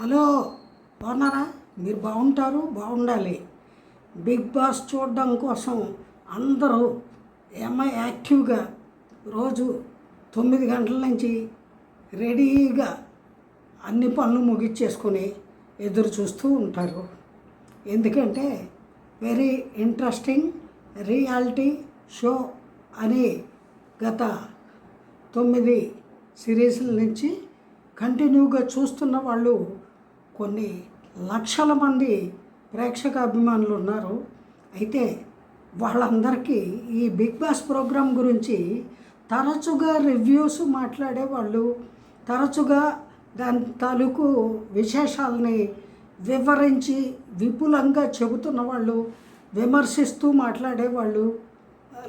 Hello బాగున్నారా? మీరు బాగుంటారు బాగుండాలి. బిగ్ బాస్ చూడడం కోసం అందరూ ఎంఐ యాక్టివ్గా రోజు తొమ్మిది గంటల నుంచి రెడీగా అన్ని పనులు ముగించేసుకొని ఎదురు చూస్తూ ఉంటారు. ఎందుకంటే వెరీ ఇంట్రెస్టింగ్ రియాలిటీ షో అని గత తొమ్మిది సిరీస్ల నుంచి కంటిన్యూగా చూస్తున్న వాళ్ళు కొన్ని లక్షల మంది ప్రేక్షక అభిమానులు ఉన్నారు. అయితే వాళ్ళందరికీ ఈ బిగ్ బాస్ ప్రోగ్రాం గురించి తరచుగా రివ్యూస్ మాట్లాడే వాళ్ళు తరచుగా దాని తాలూకు విశేషాలని వివరించి విపులంగా చెబుతున్న వాళ్ళు విమర్శిస్తూ మాట్లాడేవాళ్ళు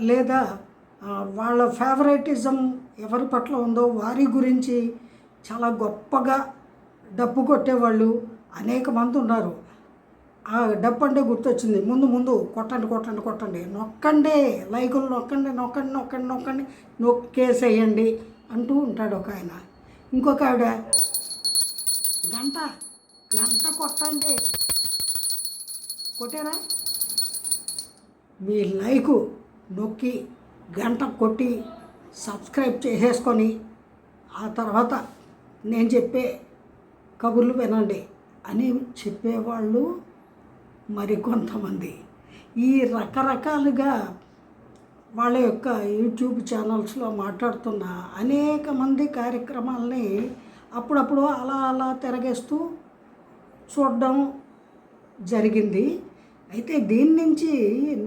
లేదా వాళ్ళ ఫేవరెటిజం ఎవరి పట్ల ఉందో వారి గురించి చాలా గొప్పగా డప్పు కొట్టేవాళ్ళు అనేక మంది ఉన్నారు. ఆ డప్పు అంటే గుర్తొచ్చింది. ముందు ముందు కొట్టండి కొట్టండి కొట్టండి. నొక్కండి లైకులు నొక్కండి నొక్కండి నొక్కండి నొక్కండి నొక్కేసేయండి అంటూ ఉంటాడు ఒక ఆయన. ఇంకొక ఆవిడ గంట గంట కొట్టండి. కొట్టారా? మీ లైకు నొక్కి గంట కొట్టి సబ్స్క్రైబ్ చేసేసుకొని ఆ తర్వాత నేను చెప్పే కబుర్లు వినండి అని చెప్పేవాళ్ళు మరికొంతమంది. ఈ రకరకాలుగా వాళ్ళ యొక్క యూట్యూబ్ ఛానల్స్లో మాట్లాడుతున్న అనేక మంది కార్యక్రమాలని అప్పుడప్పుడు అలా అలా తిరగేస్తూ చూడడం జరిగింది. అయితే దీని నుంచి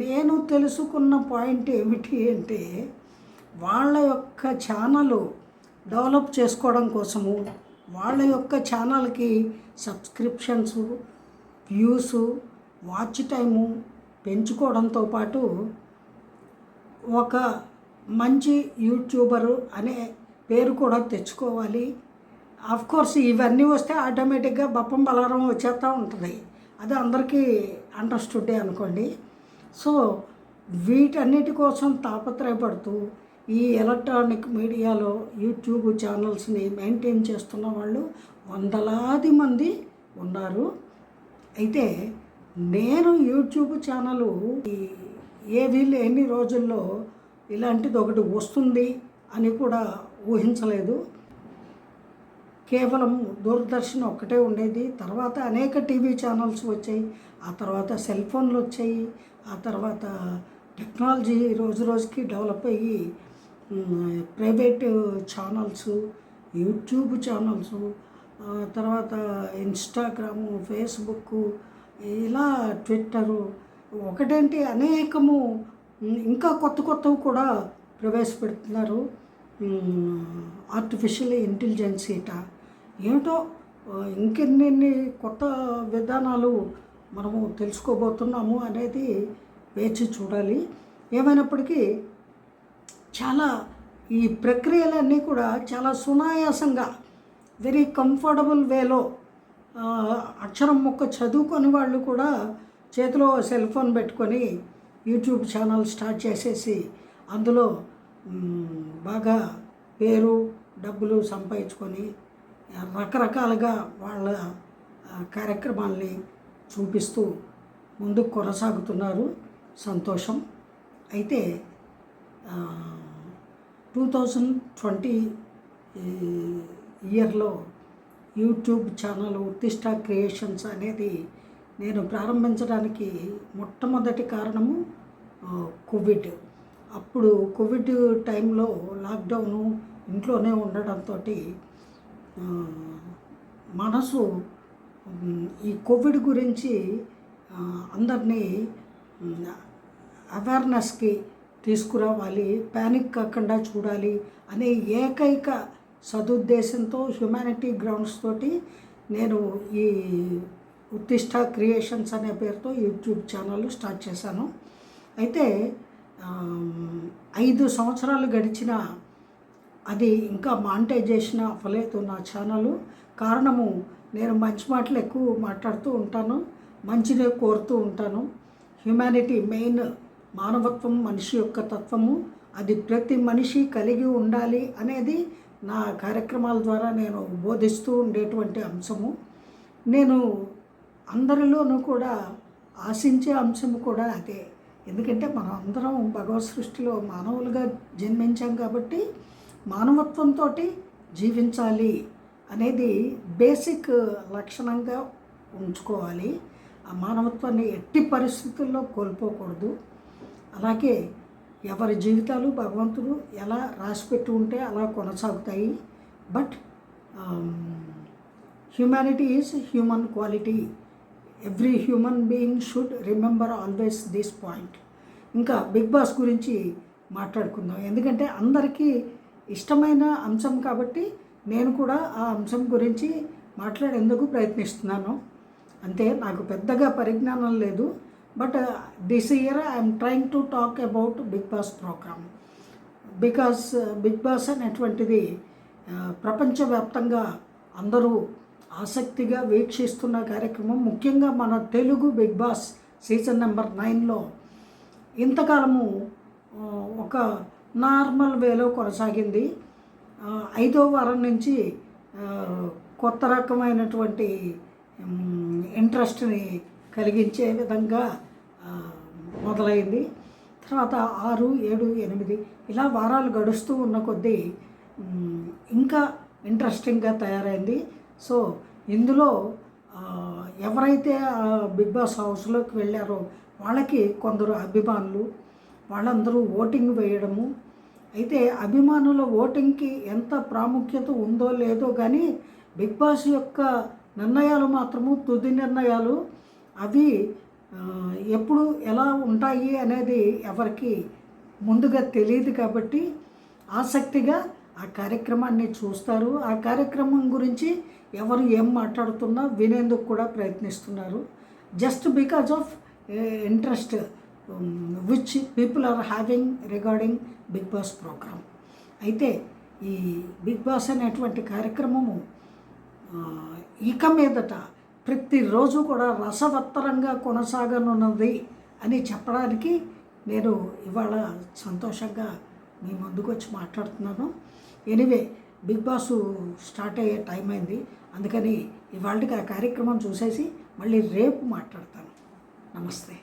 నేను తెలుసుకున్న పాయింట్ ఏమిటి అంటే వాళ్ళ యొక్క ఛానల్ డెవలప్ చేసుకోవడం కోసము వాళ్ళ యొక్క ఛానల్కి సబ్స్క్రిప్షన్స్ వ్యూస్ వాచ్ టైము పెంచుకోవడంతో పాటు ఒక మంచి యూట్యూబరు అనే పేరు కూడా తెచ్చుకోవాలి. ఆఫ్ కోర్స్ ఇవన్నీ వస్తే ఆటోమేటిక్గా బప్పం బలారం వచ్చేస్తూ ఉంటుంది. అది అందరికీ అండర్స్టూడే అనుకోండి. సో వీటన్నిటి కోసం తాపత్రయపడుతూ ఈ ఎలక్ట్రానిక్ మీడియాలో యూట్యూబ్ ఛానల్స్ని మెయింటైన్ చేస్తున్న వాళ్ళు వందలాది మంది ఉన్నారు. అయితే నేను యూట్యూబ్ ఛానల్ ఏది లేని రోజుల్లో ఇలాంటిది ఒకటి వస్తుంది అని కూడా ఊహించలేదు. కేవలం దూరదర్శన్ ఒక్కటే ఉండేది. తర్వాత అనేక టీవీ ఛానల్స్ వచ్చాయి. ఆ తర్వాత సెల్ ఫోన్లు వచ్చాయి. ఆ తర్వాత టెక్నాలజీ రోజు రోజుకి డెవలప్ అయ్యి ప్రైవేట్ ఛానల్స్ యూట్యూబ్ ఛానల్స్ తర్వాత ఇన్స్టాగ్రాము ఫేస్బుక్ ఇలా ట్విట్టరు ఒకటేంటి అనేకము ఇంకా కొత్త కొత్తవి కూడా ప్రవేశపెడుతున్నారు. ఆర్టిఫిషియల్ ఇంటెలిజెన్స్ ఇట. ఏమిటో ఇంకెన్ని కొత్త విధానాలు మనము తెలుసుకోబోతున్నాము అనేది వేచి చూడాలి. ఏమైనప్పటికీ చాలా ఈ ప్రక్రియలన్నీ కూడా చాలా సునాయాసంగా వెరీ కంఫర్టబుల్ వేలో అక్షరం ముక్క చదువుకొని వాళ్ళు కూడా చేతిలో సెల్ ఫోన్ పెట్టుకొని యూట్యూబ్ ఛానల్ స్టార్ట్ చేసేసి అందులో బాగా పేరు డబ్బులు సంపాదించుకొని రకరకాలుగా వాళ్ళ కార్యక్రమాల్ని చూపిస్తూ ముందుకు కొనసాగుతున్నారు. సంతోషం. అయితే టూ థౌజండ్ ట్వంటీ ఇయర్లో యూట్యూబ్ ఛానల్ ఉత్తిష్ట క్రియేషన్స్ అనేది నేను ప్రారంభించడానికి మొట్టమొదటి కారణము కోవిడ్. అప్పుడు కోవిడ్ టైంలో లాక్డౌను ఇంట్లోనే ఉండడంతో మనసు ఈ కోవిడ్ గురించి అందరినీ అవేర్నెస్కి తీసుకురావాలి ప్యానిక్ కాకుండా చూడాలి అనే ఏకైక సదుద్దేశంతో హ్యుమానిటీ గ్రౌండ్స్ తోటి నేను ఈ ఉత్తిష్ట క్రియేషన్స్ అనే పేరుతో యూట్యూబ్ ఛానల్ స్టార్ట్ చేశాను. అయితే ఐదు సంవత్సరాలు గడిచిన అది ఇంకా మానిటైజేషన్ అవ్వలేదు నా ఛానల్ కారణము నేను మంచి మాటలు ఎక్కువ మాట్లాడుతూ ఉంటాను మంచినే కోరుతూ ఉంటాను. హ్యుమానిటీ మెయిన్ మానవత్వం మనిషి యొక్క తత్వము. అది ప్రతి మనిషి కలిగి ఉండాలి అనేది నా కార్యక్రమాల ద్వారా నేను బోధిస్తూ ఉండేటువంటి అంశము. నేను అందరిలోనూ కూడా ఆశించే అంశం కూడా అదే. ఎందుకంటే మనం అందరం భగవత్ సృష్టిలో మానవులుగా జన్మించాం కాబట్టి మానవత్వంతో జీవించాలి అనేది బేసిక్ లక్షణంగా ఉంచుకోవాలి. ఆ మానవత్వాన్ని ఎట్టి పరిస్థితుల్లో కోల్పోకూడదు. అలాగే ఎవరి జీవితాలు భగవంతుడు ఎలా రాసిపెట్టి ఉంటే అలా కొనసాగుతాయి. But humanity is human quality. Every human being should remember always this point. ఇంకా బిగ్ బాస్ గురించి మాట్లాడుకుందాం. ఎందుకంటే అందరికీ ఇష్టమైన అంశం కాబట్టి నేను కూడా ఆ అంశం గురించి మాట్లాడేందుకు ప్రయత్నిస్తున్నాను. అంతే నాకు పెద్దగా పరిజ్ఞానం లేదు. But this year I'm trying to talk about Bigg Boss program because Bigg Boss అనేటువంటిది uh, ప్రపంచవ్యాప్తంగా అందరూ ఆసక్తిగా వీక్షిస్తున్న కార్యక్రమం. ముఖ్యంగా మన Telugu Bigg Boss season number నైన్లో ఇంతకాలము uh, ఒక నార్మల్ వేలో కొనసాగింది. Uh, ఐదో వారం నుంచి కొత్త రకమైనటువంటి um, ఇంట్రెస్ట్ని కలిగించే విధంగా మొదలైంది. తర్వాత ఆరు ఏడు ఎనిమిది ఇలా వారాలు గడుస్తూ ఉన్న కొద్దీ ఇంకా ఇంట్రెస్టింగ్గా తయారైంది. సో ఇందులో ఎవరైతే ఆ బిగ్ బాస్ హౌస్లోకి వెళ్ళారో వాళ్ళకి కొందరు అభిమానులు వాళ్ళందరూ ఓటింగ్ వేయడము. అయితే అభిమానుల ఓటింగ్కి ఎంత ప్రాముఖ్యత ఉందో లేదో కానీ బిగ్ బాస్ యొక్క నిర్ణయాలు మాత్రము తుది నిర్ణయాలు అవి ఎప్పుడు ఎలా ఉంటాయి అనేది ఎవరికి ముందుగా తెలియదు కాబట్టి ఆసక్తిగా ఆ కార్యక్రమాన్ని చూస్తారు. ఆ కార్యక్రమం గురించి ఎవరు ఏం మాట్లాడుతున్నా వినేందుకు కూడా ప్రయత్నిస్తున్నారు. Just because of interest which people are having regarding Bigg Boss program అయితే ఈ బిగ్ బాస్ అనేటువంటి కార్యక్రమము ఇక మీదట ప్రతిరోజు కూడా రసవత్తరంగా కొనసాగనున్నది అని చెప్పడానికి నేను ఇవాళ సంతోషంగా మీ ముందుకు వచ్చి మాట్లాడుతున్నాను. ఎనివే బిగ్ బాస్ స్టార్ట్ అయ్యే టైం అయింది. అందుకని ఇవాళకి ఆ కార్యక్రమం చూసేసి మళ్ళీ రేపు మాట్లాడతాను. నమస్తే.